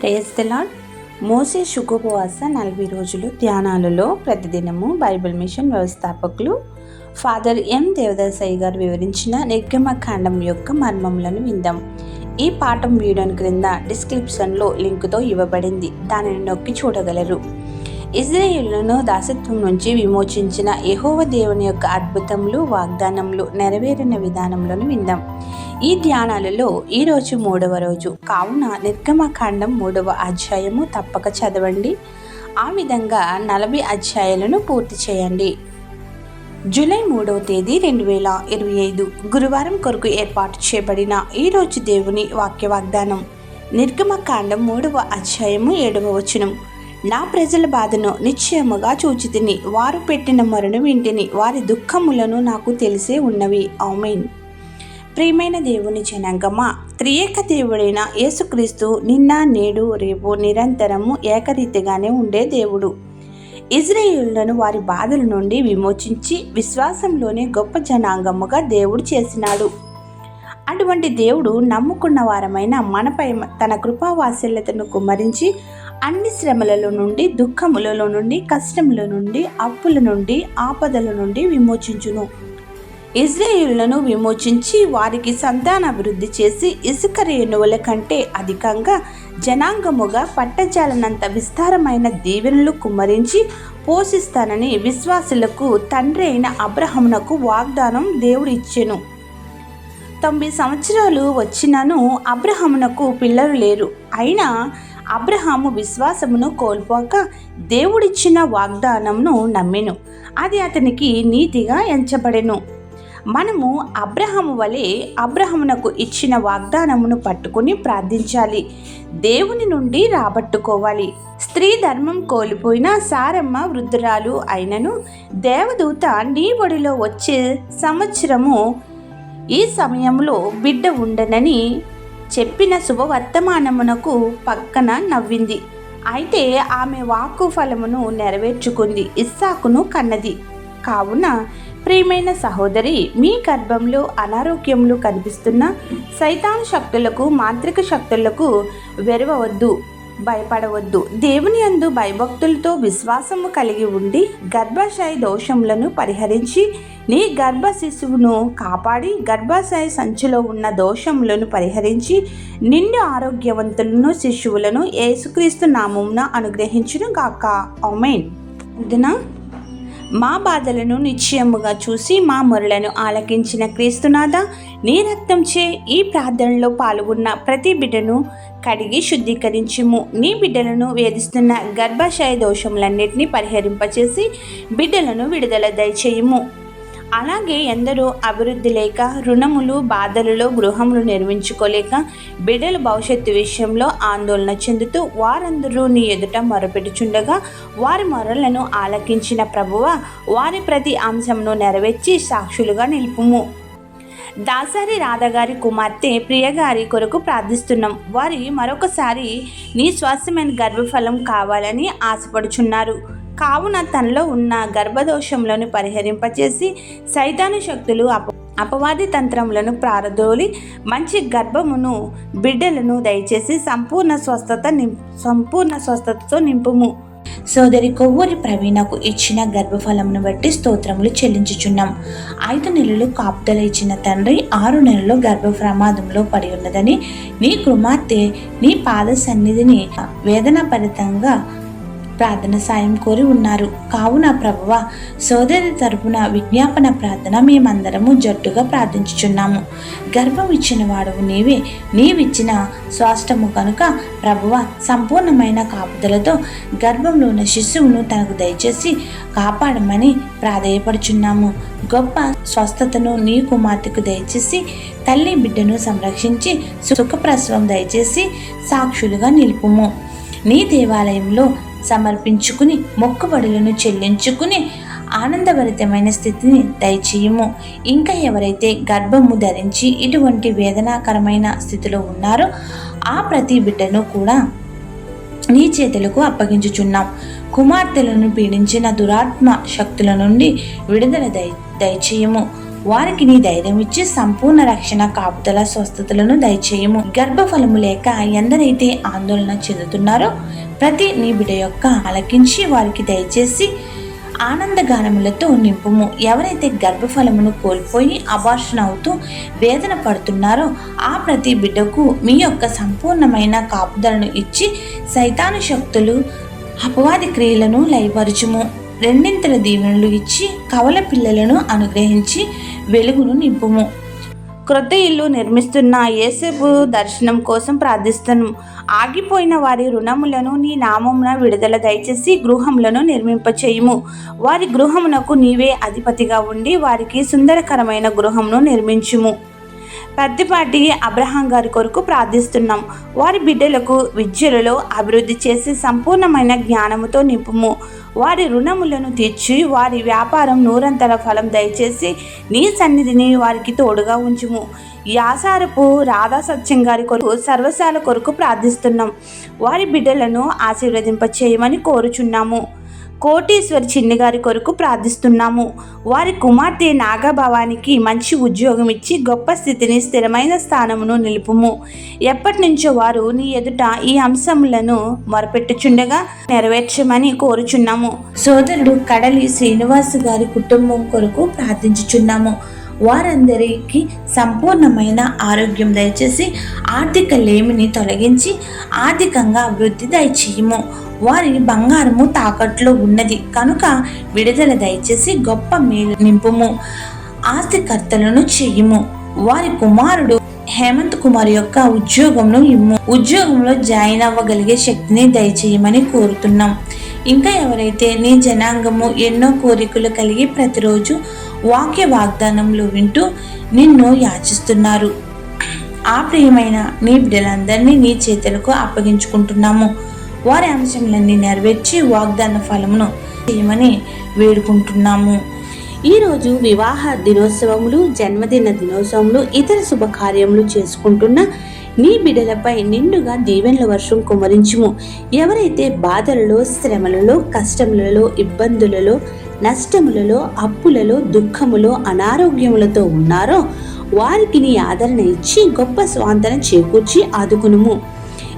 Praise the Lord మోసే శుకోపవాస నలభై రోజులు ధ్యానాలలో ప్రతిదినము బైబిల్ మిషన్ వ్యవస్థాపకులు ఫాదర్ ఎం దేవదాసాయి గారు వివరించిన నిర్గమకాండం యొక్క మర్మములను విందాం. ఈ పాఠం వీడియోని క్రింద డిస్క్రిప్షన్లో లింకుతో ఇవ్వబడింది. దానిని నొక్కి చూడగలరు. ఇజ్రాయేలును దాసత్వం నుంచి విమోచించిన యహోవ దేవుని యొక్క అద్భుతములు వాగ్దానములు నెరవేరిన విధానంలోను విందాం. ఈ ధ్యానాలలో ఈరోజు మూడవ రోజు. కావున నిర్గమకాండం మూడవ అధ్యాయము తప్పక చదవండి. ఆ విధంగా నలభై అధ్యాయాలను పూర్తి చేయండి. జూలై మూడవ తేదీ రెండు వేల ఇరవై ఐదు. గురువారం కొరకు ఏర్పాటు చేయబడిన ఈరోజు దేవుని వాక్య వాగ్దానం నిర్గమకాండం మూడవ అధ్యాయము ఏడవ వచనం. నా ప్రజల బాధను నిశ్చయముగా చూచితిని. వారు పెట్టిన మొరను వింటిని. వారి దుఃఖములను నాకు తెలిసే ఉన్నవి. ఆమెన్. ప్రియమైన దేవుని జనాంగమా త్రియేక దేవుడైన యేసుక్రీస్తు నిన్న నేడు రేపు నిరంతరము ఏకరీతిగానే ఉండే దేవుడు. ఇజ్రాయేళ్ళను వారి బాధల నుండి విమోచించి విశ్వాసంలోనే గొప్ప జనాంగముగా దేవుడు చేసినాడు. అటువంటి దేవుడు నమ్ముకున్న వారమైన మనపై తన కృపావాసల్యతను కుమ్మరించి అన్ని శ్రమలలో నుండి దుఃఖములలో నుండి కష్టముల నుండి అప్పుల నుండి ఆపదల నుండి విమోచించును. ఇజ్రాయేళ్ళను విమోచించి వారికి సంతానాభివృద్ధి చేసి ఇసుక రేణువుల కంటే అధికంగా జనాంగముగా పట్టజాలనంత విస్తారమైన దీవెనలు కుమ్మరించి పోషిస్తానని విశ్వాసులకు తండ్రి అయిన అబ్రహమునకు వాగ్దానం దేవుడు ఇచ్చెను తొంభై సంవత్సరాలు వచ్చినను అబ్రహమునకు పిల్లలు లేరు. అయినా అబ్రహాము విశ్వాసమును కోల్పోక దేవుడిచ్చిన వాగ్దానంను నమ్మెను. అది అతనికి నీతిగా ఎంచబడెను. మనము అబ్రహము వలె అబ్రహమునకు ఇచ్చిన వాగ్దానమును పట్టుకుని ప్రార్థించాలి. దేవుని నుండి రాబట్టుకోవాలి. స్త్రీ ధర్మం కోల్పోయిన సారమ్మ వృద్ధురాలు అయినను దేవదూత నీ ఒడిలో వచ్చే సంవత్సరము ఈ సమయంలో బిడ్డ ఉండనని చెప్పిన శుభవర్తమానమునకు పక్కన నవ్వింది. అయితే ఆమె వాక్కు ఫలమును నెరవేర్చుకుంది. ఇస్సాకును కన్నది. కావున ప్రియమైన సహోదరి మీ గర్భంలో అనారోగ్యములు కనిపిస్తున్న సైతాన్ శక్తులకు మాంత్రిక శక్తులకు వెరవవద్దు భయపడవద్దు. దేవుని అందు భయభక్తులతో విశ్వాసము కలిగి ఉండి గర్భాశయ దోషములను పరిహరించి నీ గర్భ శిశువును కాపాడి గర్భాశయ సంచిలో ఉన్న దోషములను పరిహరించి నిండు ఆరోగ్యవంతులను శిశువులను యేసుక్రీస్తు నామమున అనుగ్రహించును గాక ఆమెన్. వదనా మా బాధలను నిశ్చయముగా చూసి మా మొరలను ఆలకించిన క్రీస్తునాథ నీ రక్తంచే ఈ ప్రార్థనలో పాల్గొన్న ప్రతి బిడ్డను కడిగి శుద్ధీకరించుము. నీ బిడ్డలను వేధిస్తున్న గర్భాశయ దోషములన్నింటినీ పరిహరింపచేసి బిడ్డలను విడుదల దయచేయము. అలాగే ఎందరో అభివృద్ధి లేక రుణములు బాధలలో గృహములు నిర్మించుకోలేక బిడ్డల భవిష్యత్తు విషయంలో ఆందోళన చెందుతూ వారందరూ నీ ఎదుట మొరపెట్టుచుండగా వారి మొరలను ఆలకించిన ప్రభువ వారి ప్రతి అంశంను నెరవేర్చి సాక్షులుగా నిలుపుము. దాసారి రాధగారి కుమార్తె ప్రియగారి కొరకు ప్రార్థిస్తున్నాం. వారి మరొకసారి నీ స్వాస్థ్యమైన గర్భఫలం కావాలని ఆశపడుచున్నారు. కావున తనలో ఉన్న గర్భదోషములను పరిహరింపచేసి సైతాను శక్తులు అప అపవాది తంత్రములను ప్రారదోలి మంచి గర్భమును బిడ్డలను దయచేసి సంపూర్ణ స్వస్థత నిం సంపూర్ణ స్వస్థతతో నింపుము. సోదరి కొవ్వూరి ప్రవీణకు ఇచ్చిన గర్భఫలమును బట్టి స్తోత్రములు చెల్లించుచున్నాం. ఐదు నెలలు కాపుదల ఇచ్చిన తండ్రి ఆరు నెలలు గర్భ ప్రమాదంలో పడి ఉన్నదని నీ కుమార్తె నీ పాద సన్నిధిని వేదనాపరితంగా ప్రార్థన సాయం కోరి ఉన్నారు. కావున ప్రభువ సోదరి తరపున విజ్ఞాపన ప్రార్థన మేమందరము జట్టుగా ప్రార్థించుచున్నాము. గర్భం ఇచ్చిన వాడవు నీవే. నీవిచ్చిన స్వాష్టము కనుక ప్రభువ సంపూర్ణమైన కాపుదలతో గర్భంలో ఉన్న శిశువును తనకు దయచేసి కాపాడమని ప్రాధేయపడుచున్నాము. గొప్ప స్వస్థతను నీ కుమార్తెకు దయచేసి తల్లి బిడ్డను సంరక్షించి సుఖప్రసవం దయచేసి సాక్షులుగా నిలుపుము. నీ దేవాలయంలో సమర్పించుకుని మొక్కుబడులను చెల్లించుకుని ఆనందభరితమైన స్థితిని దయచేయము. ఇంకా ఎవరైతే గర్భము ధరించి ఇటువంటి వేదనాకరమైన స్థితిలో ఉన్నారో ఆ ప్రతి బిడ్డను కూడా నీ చేతులకు అప్పగించుచున్నాం. కుమార్తెలను పీడించిన దురాత్మ శక్తుల నుండి విడుదల దయ దయచేయము. వారికి నీ ధైర్యం ఇచ్చి సంపూర్ణ రక్షణ కాపుదల స్వస్థతలను దయచేయము. గర్భఫలము లేక ఎందరైతే ఆందోళన చెందుతున్నారో ప్రతి నీ బిడ్డ యొక్క ఆలకించి వారికి దయచేసి ఆనందగానములతో నింపుము. ఎవరైతే గర్భఫలమును కోల్పోయి అబార్షణ అవుతూ వేదన పడుతున్నారో ఆ ప్రతి బిడ్డకు మీ యొక్క సంపూర్ణమైన కాపుదలను ఇచ్చి సైతాను శక్తులు అపవాది క్రియలను లయపరచుము. రెండింతల దీవెనలు ఇచ్చి కవల పిల్లలను అనుగ్రహించి వెలుగును నింపుము. క్రొత్త ఇల్లు నిర్మిస్తున్న ఏసేపు దర్శనం కోసం ప్రార్థిస్తాను. ఆగిపోయిన వారి రుణములను నీ నామమున విడుదల దయచేసి గృహములను నిర్మింపచేయుము. వారి గృహమునకు నీవే అధిపతిగా ఉండి వారికి సుందరకరమైన గృహమును నిర్మించుము. పెద్దపాటి అబ్రహాం గారి కొరకు ప్రార్థిస్తున్నాం. వారి బిడ్డలకు విద్యలలో అభివృద్ధి చేసి సంపూర్ణమైన జ్ఞానముతో నింపుము. వారి రుణములను తీర్చి వారి వ్యాపారం నూరంతర ఫలం దయచేసి నీ సన్నిధిని వారికి తోడుగా ఉంచుము. యాసారపు రాధా సత్యం గారి కొరకు సర్వశాల కొరకు ప్రార్థిస్తున్నాం. వారి బిడ్డలను ఆశీర్వదింప చేయమని కోరుచున్నాము. కోటీశ్వర్ చిన్ని గారి కొరకు ప్రార్థిస్తున్నాము. వారి కుమార్తె నాగభవానికి మంచి ఉద్యోగం ఇచ్చి గొప్ప స్థితిని స్థిరమైన స్థానమును నిలుపుము. ఎప్పటి నుంచో వారు నీ ఎదుట ఈ అంశములను మొరపెట్టుచుండగా నెరవేర్చమని కోరుచున్నాము. సోదరుడు కడలి శ్రీనివాస్ గారి కుటుంబం కొరకు ప్రార్థించుచున్నాము. వారందరికీ సంపూర్ణమైన ఆరోగ్యం దయచేసి ఆర్థిక లేమిని తొలగించి ఆర్థికంగా అభివృద్ధి దయచేయము. వారి బంగారము తాకట్లో ఉన్నది. కనుక విడుదల దయచేసి గొప్ప మేలు నింపుము. ఆస్తికర్తలను చెయ్యము వారి కుమారుడు హేమంత్ కుమార్ యొక్క ఉద్యోగంను ఇమ్ము. ఉద్యోగంలో జాయిన్ అవ్వగలిగే శక్తిని దయచేయమని కోరుతున్నాం. ఇంకా ఎవరైతే నీ జనాంగము ఎన్నో కోరికలు కలిగి ప్రతిరోజు వాక్య వాగ్దానంలో వింటూ నిన్ను యాచిస్తున్నారు. ఆ ప్రియమైన నీ బిడ్డలందరినీ నీ చేతులకు అప్పగించుకుంటున్నాము. వారి అంశములన్నీ నెరవేర్చి వాగ్దాన ఫలమును చేయమని వేడుకుంటున్నాము. ఈరోజు వివాహ దినోత్సవములు జన్మదిన దినోత్సవములు ఇతర శుభకార్యములు చేసుకుంటున్న నీ బిడ్డలపై నిండుగా దీవెనల వర్షం కుమరించుము. ఎవరైతే బాధలలో శ్రమలలో కష్టములలో ఇబ్బందులలో నష్టములలో అప్పులలో దుఃఖములో అనారోగ్యములతో ఉన్నారో వారికి నీ ఆదరణ ఇచ్చి గొప్ప స్వాంతన చేకూర్చి ఆదుకునుము.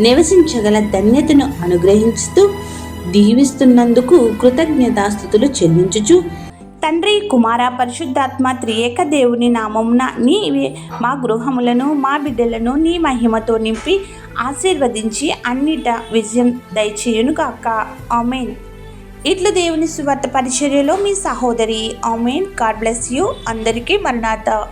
నివసించగల ధన్యతను అనుగ్రహించుతూ దీవిస్తున్నందుకు కృతజ్ఞతాస్థుతులు చెల్లించుచు. తండ్రి కుమార పరిశుద్ధాత్మ త్రియేక దేవుని నామమున నీ మా గృహములను మా బిడ్డలను నీ మహిమతో నింపి ఆశీర్వదించి అన్నిట విజయం దయచేయును కాక ఆమెన్. ఇట్లు దేవుని సువార్త పరిచర్యలో మీ సహోదరి ఆమెన్. God bless you. అందరికీ మరణాత